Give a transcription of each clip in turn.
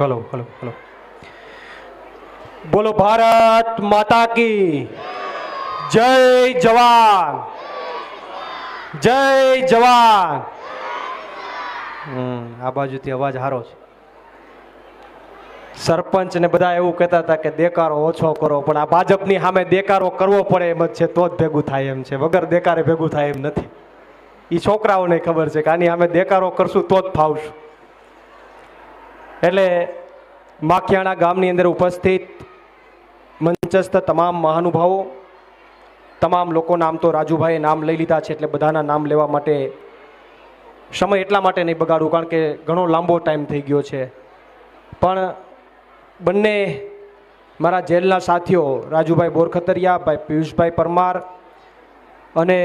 Hello hello hello. બોલો ભારત માતા કી. જય જવાન. જય જવાન. આ બાજુથી અવાજ હારો છે. સરપંચ ને બધા એવું કહેતા હતા કે દેકારો ઓછો કરો, પણ આ ભાજપની સામે દેકારો કરવો પડે એમ જ છે, તો જ ભેગું થાય એમ છે. વગર દેકારે ભેગું થાય એમ નથી. એ છોકરાઓને ખબર છે કે આની સામે દેકારો કરશું તો જ ફાવશું. એટલે માખિયાણા ગામની અંદર ઉપસ્થિત મંચસ્થ તમામ મહાનુભાવો, તમામ લોકોના આમ તો રાજુભાઈએ નામ લઈ લીધા છે એટલે બધાના નામ લેવા માટે સમય એટલા માટે નહીં બગાડું, કારણ કે ઘણો લાંબો ટાઈમ થઈ ગયો છે. પણ બંને મારા જેલના સાથીઓ રાજુભાઈ બોરખતરિયા, ભાઈ પિયુષભાઈ પરમાર અને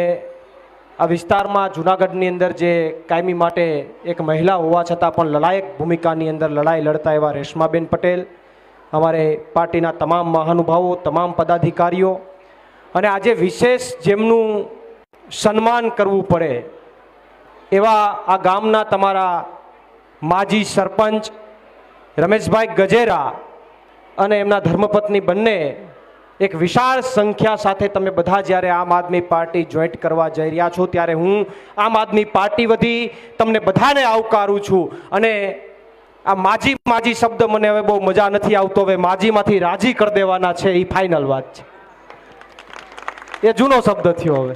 આ વિસ્તારમાં જુનાગઢની અંદર જે કાયમી માટે એક મહિલા હોવા છતાં પણ લડાયક ભૂમિકાની અંદર લડાઈ લડતા એવા રેશમાબેન પટેલ, અમારે પાર્ટીના તમામ મહાનુભાવો, તમામ પદાધિકારીઓ અને આજે વિશેષ જેમનું સન્માન કરવું પડે એવા આ ગામના તમારા માજી સરપંચ રમેશભાઈ ગજેરા અને એમના ધર્મપત્ની બંને એક વિશાળ સંખ્યા સાથે તમે બધા જ્યારે આમ આદમી પાર્ટી જોઈન્ટ કરવા જઈ રહ્યા છો, ત્યારે હું આમ આદમી પાર્ટી વધી તમને બધાને આવકારું છું. અને આ માજી માજી શબ્દ મને હવે બહુ મજા નથી આવતો, હવે માજીમાંથી રાજી કરી દેવાના છે એ ફાઇનલ વાત છે. એ જૂનો શબ્દ થયો હવે.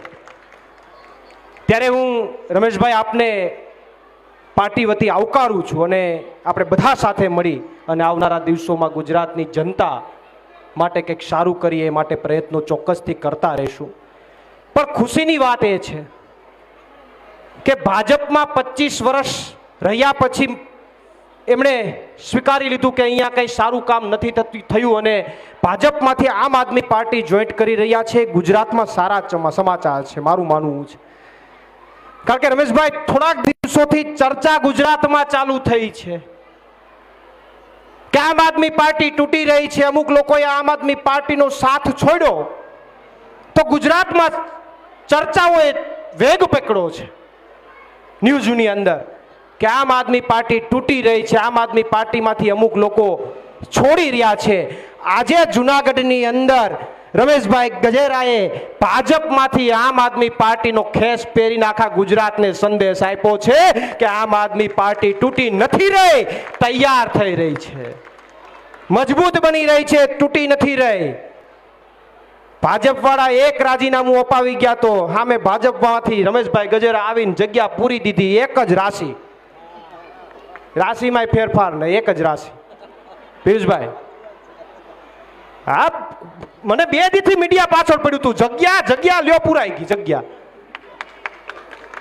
ત્યારે હું રમેશભાઈ આપને પાર્ટી વતી આવકારું છું અને આપણે બધા સાથે મળી અને આવનારા દિવસોમાં ગુજરાતની જનતા માટે કંઈક સારું કરીએ એ માટે પ્રયત્નો ચોક્કસથી કરતા રહીશું. પણ ખુશીની વાત એ છે કે ભાજપમાં પચીસ વર્ષ રહ્યા પછી એમણે સ્વીકારી લીધું કે અહીંયા કંઈ સારું કામ નથી થયું અને ભાજપમાંથી આમ આદમી પાર્ટી જોઈન્ટ કરી રહ્યા છે. ગુજરાતમાં સારા સમાચાર છે, મારું માનવું છે. કારણ કે રમેશભાઈ, થોડાક દિવસોથી ચર્ચા ગુજરાતમાં ચાલુ થઈ છે. કે આમ આદમી પાર્ટી તૂટી રહી છે, અમુક લોકોએ આમ આદમી પાર્ટીનો સાથ છોડ્યો. તો ગુજરાતમાં ચર્ચાઓએ વેગ પકડ્યો છે ન્યૂઝની અંદર કે આમ આદમી પાર્ટી તૂટી રહી છે, આમ આદમી પાર્ટીમાંથી અમુક લોકો છોડી રહ્યા છે. આજે જુનાગઢની અંદર રમેશભાઈ ગજેરાએ ભાજપમાંથી આમ આદમી પાર્ટીનો ખેસ પહેરીને આખા ગુજરાતને સંદેશ આપ્યો છે કે આમ આદમી પાર્ટી તૂટી નથી રહી, તૈયાર થઈ રહી છે. મજબૂત બની રહી છે, તૂટી નથી રહી. ભાજપ વાળા એક રાજીનામું અપાવી ગયા તો સામે ભાજપમાંથી રમેશભાઈ ગજેરા આવીને જગ્યા પૂરી દીધી, એક જ રાશિ. રાશિમાં ફેરફાર નહીં, એક જ રાશિ. પિયુષભાઈ હા મને બે દીથી મીડિયા પાછળ પડ્યું તું. જગ્યા જગ્યા લ્યો પુરાઈ ગઈ, જગ્યા.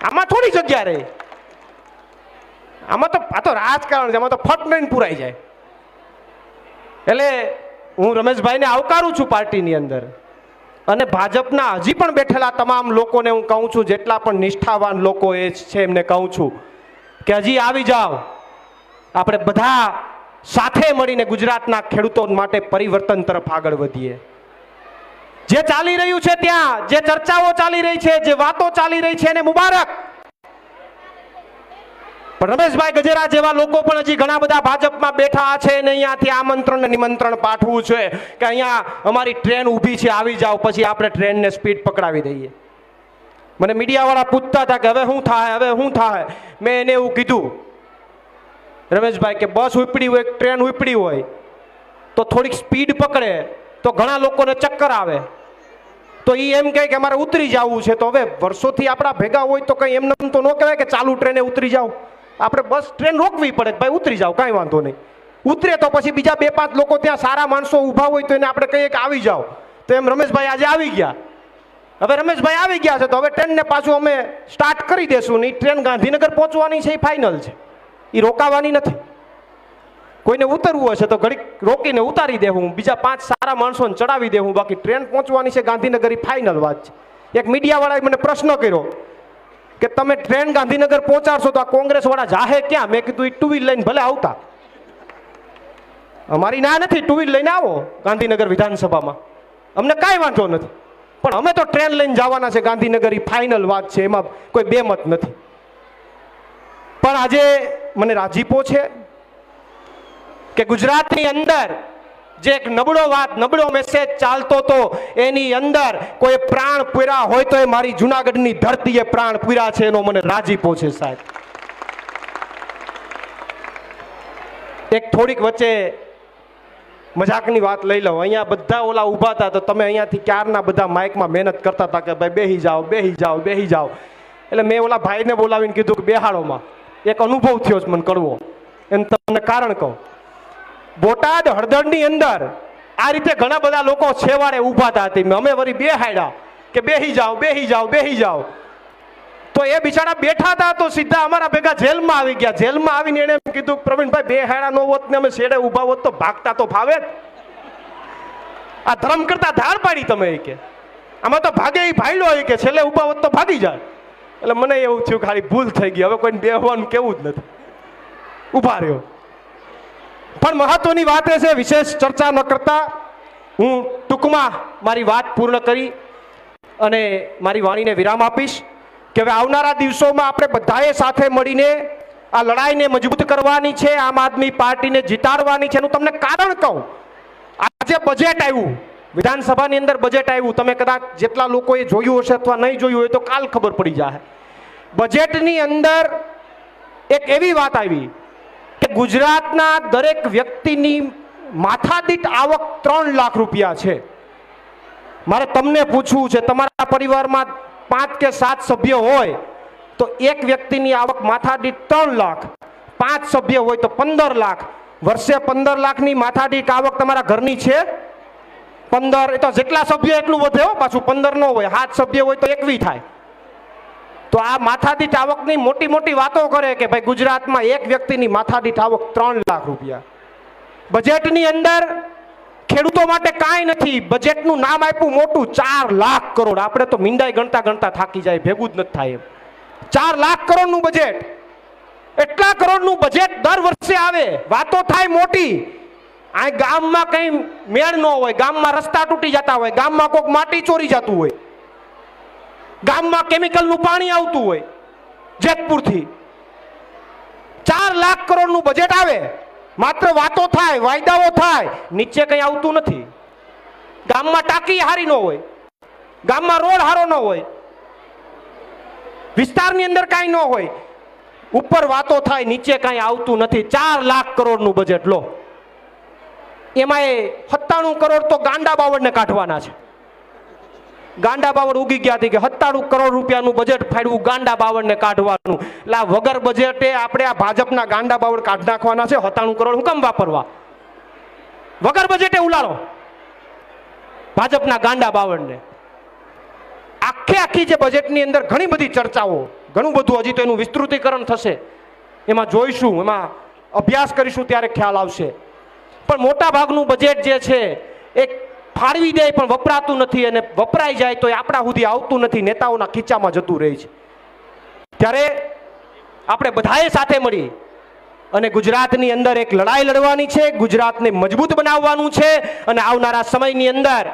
આમાં થોડી જગ્યા રહે. આમાં તો, આ તો રાજકારણ છે, આમાં તો ફટ નહીં પુરાઈ જાય. એટલે હું રમેશભાઈને આવકારું છું પાર્ટીની અંદર. અને ભાજપના હજી પણ બેઠેલા તમામ લોકોને હું કહું છું, જેટલા પણ નિષ્ઠાવાન લોકો એ છે એમને કહું છું, કે હજી આવી જાઓ. આપણે બધા સાથે મળીને ગુજરાતના ખેડૂતો માટે પરિવર્તન તરફ આગળ વધીએ. જે ચાલી રહ્યું છે ત્યાં, જે ચર્ચાઓ ચાલી રહી છે, જે વાતો ચાલી રહી છે એને મુબારક. રમેશભાઈ ગજેરા જેવા લોકો પણ હજી ઘણા બધા ભાજપમાં બેઠા છે ને અહીંયાથી આમંત્રણ નિમંત્રણ પાઠવું છે કે અહીંયા અમારી ટ્રેન ઊભી છે, આવી જાઓ, પછી આપણે ટ્રેનને સ્પીડ પકડાવી દઈએ. મને મીડિયાવાળા પૂછતા હતા કે હવે શું થાય, હવે શું થાય? મેં એને એવું કીધું રમેશભાઈ કે બસ ઉપડી હોય ટ્રેન ઉપડી હોય, તો થોડીક સ્પીડ પકડે, તો ઘણા લોકોને ચક્કર આવે. તો એ એમ કહે કે અમારે ઉતરી જવું છે. તો હવે વર્ષોથી આપણા ભેગા હોય તો કંઈ એમને તો ન કહેવાય કે ચાલુ ટ્રેને ઉતરી જાઓ. આપણે બસ ટ્રેન રોકવી પડે ભાઈ ઉતરી જાઓ, કાંઈ વાંધો નહીં. ઉતરે તો પછી બીજા બે પાંચ લોકો ત્યાં સારા માણસો ઊભા હોય તો એને આપણે કહીએ કે આવી જાઓ. તો એમ રમેશભાઈ આજે આવી ગયા. હવે રમેશભાઈ આવી ગયા છે, તો હવે ટ્રેનને પાછું અમે સ્ટાર્ટ કરી દેશું નહીં ટ્રેન ગાંધીનગર પહોંચવાની છે એ ફાઇનલ છે. એ રોકાવાની નથી. કોઈને ઉતરવું હશે તો ઘડીક રોકીને ઉતારી દેવું બીજા પાંચ સારા માણસોને ચડાવી દેવું બાકી ટ્રેન પહોંચવાની છે ગાંધીનગર એ ફાઇનલ વાત છે. એક મીડિયાવાળાએ મને પ્રશ્ન કર્યો કે તમે ટ્રેન ગાંધીનગર પહોંચાડશો તો આ કોંગ્રેસવાળા જાહે ક્યાં? મેં કીધું એ ટુ વ્હીલ લઈને ભલે આવતા. અમારી ના નથી ટુ વ્હીલ લઈને આવો ગાંધીનગર વિધાનસભામાં. અમને કાંઈ વાંધો નથી. પણ અમે તો ટ્રેન લઈને જવાના છે ગાંધીનગર એ ફાઇનલ વાત છે, એમાં કોઈ બેમત નથી. પણ આજે મને રાજીપો છે? કે ગુજરાતની અંદર જે એક નબળો વાત, નબળો મેસેજ ચાલતો તો એની અંદર કોઈ પ્રાણ પૂર્યા હોય તો એ મારી જુનાગઢની ધરતીએ પ્રાણ પૂર્યા છે એનો મને રાજીપો છે સાહેબ. એક થોડીક વચ્ચે મજાકની વાત લઈ લઉં. અહીંયા બધા ઓલા ઊભા હતા તો તમે અહીંયાથી ક્યારના બધા માઇકમાં મહેનત કરતા હતા કે ભાઈ બેહી જાઓ બેહી જાઓ બેહી જાઓ. એટલે મેં ઓલા ભાઈને બોલાવીને કીધું કે બેહાડોમાં એક અનુભવ થયો છે મને કરવો. એમ તમને કારણ કહું. બોટાદ હળદરની અંદર આ રીતે ઘણા બધા લોકો છેવાડે ઊભા હતા. અમે વળી બે હાડ્યા કે બેહી જાઓ બેહી જાઓ બેહી જાઓ. તો એ બિચારા બેઠા હતા તો સીધા અમારા ભેગા જેલમાં આવી ગયા. જેલમાં આવીને એને કીધું, પ્રવીણભાઈ, બે હાડા નો હોત ને અમે શેડે ઊભા હોત તો ભાગતા તો જ. આ ધર્મ કરતા ધાર પાડી તમે કે. આમાં તો ભાગે એ ભાઈડો કે છેલ્લે ઊભા હોત તો ભાગી જાય. એટલે મને એવું થયું ખાલી ભૂલ થઈ ગઈ. હવે કોઈને બેહવાનું કેવું જ નથી. ઊભા રહ્યો. પણ મહત્વની વાત એ છે, વિશેષ ચર્ચા ન કરતા. હું ટૂંકમાં મારી વાત પૂર્ણ કરી અને મારી વાણીને વિરામ આપીશ કે હવે આવનારા દિવસોમાં આપણે બધાએ સાથે મળીને આ લડાઈને મજબૂત કરવાની છે, આમ આદમી પાર્ટીને જીતાડવાની છે. એનું તમને કારણ કહું. આજે બજેટ આવ્યું. વિધાનસભાની અંદર બજેટ આવ્યું તમે કદાચ જેટલા લોકોએ જોયું હશે અથવા નહીં જોયું હોય તો કાલ ખબર પડી જાય બજેટની અંદર એક એવી વાત આવી કે ગુજરાતના દરેક વ્યક્તિની માથાદીઠ આવક ત્રણ લાખ રૂપિયા છે. મારે તમને પૂછવું છે, તમારા પરિવારમાં પાંચ કે સાત સભ્ય હોય તો એક વ્યક્તિની આવક માથાદીઠ ત્રણ લાખ, પાંચ સભ્ય હોય તો પંદર લાખ. વર્ષે પંદર લાખની માથાદીઠ આવક તમારા ઘરની છે? પંદર, એ તો જેટલા સભ્ય એટલું વધે હો, પાછું પંદર નો હોય સાત સભ્ય હોય તો એકવી થાય. તો આ માથાદીઠ આવકની મોટી મોટી વાતો કરે કે ભાઈ ગુજરાતમાં એક વ્યક્તિની માથાદીઠ આવક ત્રણ લાખ રૂપિયા. બજેટની અંદર ખેડૂતો માટે કાંઈ નથી, બજેટનું નામ આપ્યું મોટું, ચાર લાખ કરોડ. આપણે તો મીંડાઈ ગણતા ગણતા થાકી જાય, ભેગું જ નથી થાય એમ. ચાર લાખ કરોડનું બજેટ. એટલા કરોડનું બજેટ દર વર્ષે આવે. વાતો થાય મોટી. આ ગામમાં કઈ મેળ ન હોય, ગામમાં રસ્તા તૂટી જતા હોય, ગામમાં કોઈક માટી ચોરી જતું હોય, ગામમાં કેમિકલનું પાણી આવતું હોય, જેતપુરથી. ચાર લાખ કરોડનું બજેટ આવે, માત્ર વાતો થાય, વાયદાઓ થાય, નીચે કંઈ આવતું નથી. ગામમાં ટાંકી હારી ન હોય, ગામમાં રોડ હારો ન હોય, વિસ્તારની અંદર કાંઈ ન હોય. ઉપર વાતો થાય, નીચે કાંઈ આવતું નથી. ચાર લાખ કરોડનું બજેટ લો. એમાં એ સત્તાણું કરોડ તો ગાંડા બાવળને કાઢવાના છે. ગાંડા બાવળ ઉગી ગયા હતી કે સત્તાણું કરોડ રૂપિયાનું બજેટ ફાડવું, ગાંડા બાવળને કાઢવાનું. એટલે આ વગર બજેટે આપણે આ ભાજપના ગાંડા બાવળ કાઢ નાખવાના છે, સત્તાણું કરોડ હું કેમ વાપરવા? વગર બજેટે ઉલાળો. ભાજપના ગાંડા બાવળને. આખે આખી જે બજેટની અંદર ઘણી બધી ચર્ચાઓ, ઘણું બધું હજી તો એનું વિસ્તૃતીકરણ થશે. એમાં જોઈશું, એમાં અભ્યાસ કરીશું, ત્યારે ખ્યાલ આવશે. પણ મોટા ભાગનું બજેટ જે છે, એ ફાળવી દે પણ વપરાતું નથી અને વપરાઈ જાય તો એ આપણા સુધી આવતું નથી, નેતાઓના ખીચામાં જતું રહે છે. ત્યારે આપણે બધાએ સાથે મળી અને ગુજરાતની અંદર એક લડાઈ લડવાની છે, ગુજરાતને મજબૂત બનાવવાનું છે અને આવનારા સમયની અંદર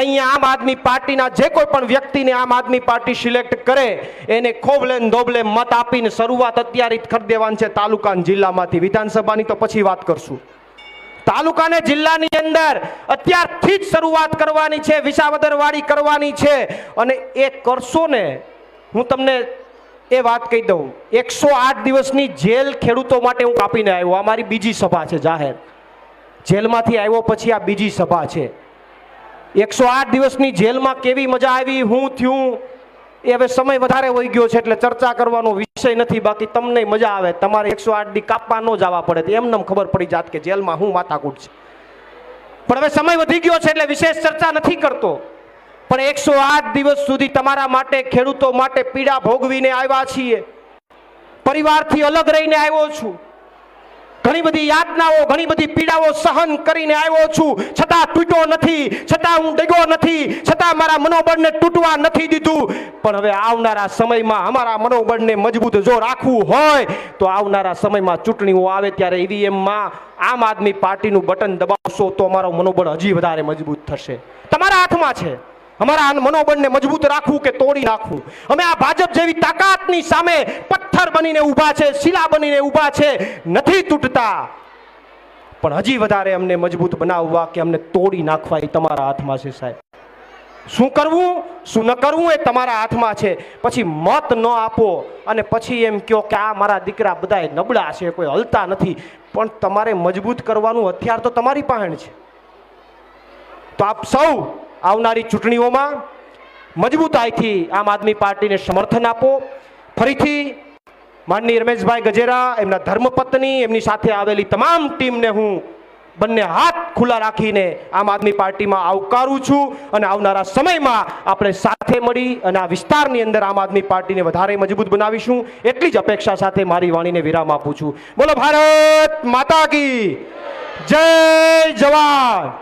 અહીંયા આમ આદમી પાર્ટીના જે કોઈ પણ વ્યક્તિને આમ આદમી પાર્ટી સિલેક્ટ કરે, એને ખોબલે ધોબલે મત આપીને શરૂઆત અત્યારે કરી દેવાની છે તાલુકા જિલ્લામાંથી. વિધાનસભાની તો પછી વાત કરશું. તાલુકા અને જિલ્લાની અંદર અત્યારથી જ શરૂઆત કરવાની છે વિસાવદરવાળી કરવાની છે. અને એ કરશો ને હું તમને એ વાત કહી દઉં. એકસો આઠ દિવસની જેલ ખેડૂતો માટે હું કાપીને આવ્યો. આ મારી બીજી સભા છે, જાહેર. જેલમાંથી આવ્યો પછી આ બીજી સભા છે. એકસો આઠ દિવસની જેલમાં કેવી મજા આવી? હું થયું. એ હવે સમય વધારે વહી ગયો છે એટલે ચર્ચા કરવાનો વિષય નથી, બાકી તમને મજા આવે. તમારે એકસો આઠ દી કાપવા ન જવા પડે એમને ખબર પડી જાત કે જેલમાં હું માથાકૂટ છે. પણ હવે સમય વધી ગયો છે એટલે વિશેષ ચર્ચા નથી કરતો. પણ એકસો આઠ દિવસ સુધી તમારા માટે, ખેડૂતો માટે પીડા ભોગવીને આવ્યા છીએ. પરિવારથી અલગ રહીને આવ્યો છું. ઘણી બધી યાતનાઓ, ઘણી બધી પીડાઓ સહન કરીને આવ્યો છું. છતાં તૂટ્યો નથી, છતાં હું ડગ્યો નથી, છતાં મારા મનોબળને તૂટવા નથી દીધું. પણ હવે આવનારા સમયમાં અમારા મનોબળને મજબૂત જો રાખવું હોય, તો આવનારા સમયમાં ચૂંટણીઓ આવે ત્યારે ઈવીએમમાં આમ આદમી પાર્ટીનું બટન દબાવશો તો અમારો મનોબળ હજી વધારે મજબૂત થશે. તમારા હાથમાં છે. અમારા મનોબળને મજબૂત રાખવું કે તોડી નાખવું? અમે આ ભાજપ જેવી તાકાતની સામે પથ્થર બનીને ઊભા છે, શિલા બનીને ઊભા છે, નથી તૂટતા. પણ હજી વધારે અમને મજબૂત બનાવવા કે અમને તોડી નાખવા એ તમારા હાથમાં છે સાહેબ. શું કરવું, શું ન કરવું એ તમારા હાથમાં છે. પછી મત ન આપો અને પછી એમ કહો કે આ મારા દીકરા બધા નબળા છે, કોઈ હલતા નથી. પણ તમારે મજબૂત કરવાનું હથિયાર તો તમારી પાસે છે. તો આપ સૌ આવનારી ચૂંટણીઓમાં મજબૂતાઈથી આમ આદમી પાર્ટીને સમર્થન આપો. ફરીથી માનની રમેશભાઈ ગજેરા, એમના ધર્મપત્ની, એમની સાથે આવેલી તમામ ટીમને હું બંને હાથ ખુલ્લા રાખીને આમ આદમી પાર્ટીમાં આવકારું છું અને આવનારા સમયમાં આપણે સાથે મળી અને આ વિસ્તારની અંદર આમ આદમી પાર્ટીને વધારે મજબૂત બનાવીશું. એટલી જ અપેક્ષા સાથે મારી વાણીને વિરામ આપું છું. બોલો ભારત માતા કી જય જવાન.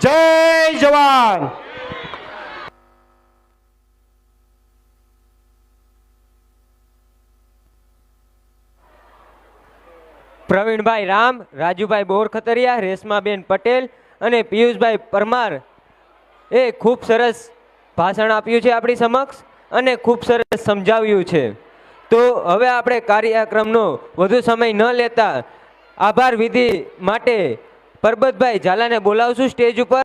જય જવાન. પ્રવીણભાઈ રામ, રાજુભાઈ બોરખતરિયા રેશમાબેન પટેલ અને પિયુષભાઈ પરમાર. એ ખૂબ સરસ ભાષણ આપ્યું છે આપણી સમક્ષ અને ખૂબ સરસ સમજાવ્યું છે. તો હવે આપણે કાર્યક્રમનો વધુ સમય ન લેતા આભાર વિધિ માટે પરબતભાઈ ઝાલાને બોલાવશું સ્ટેજ ઉપર.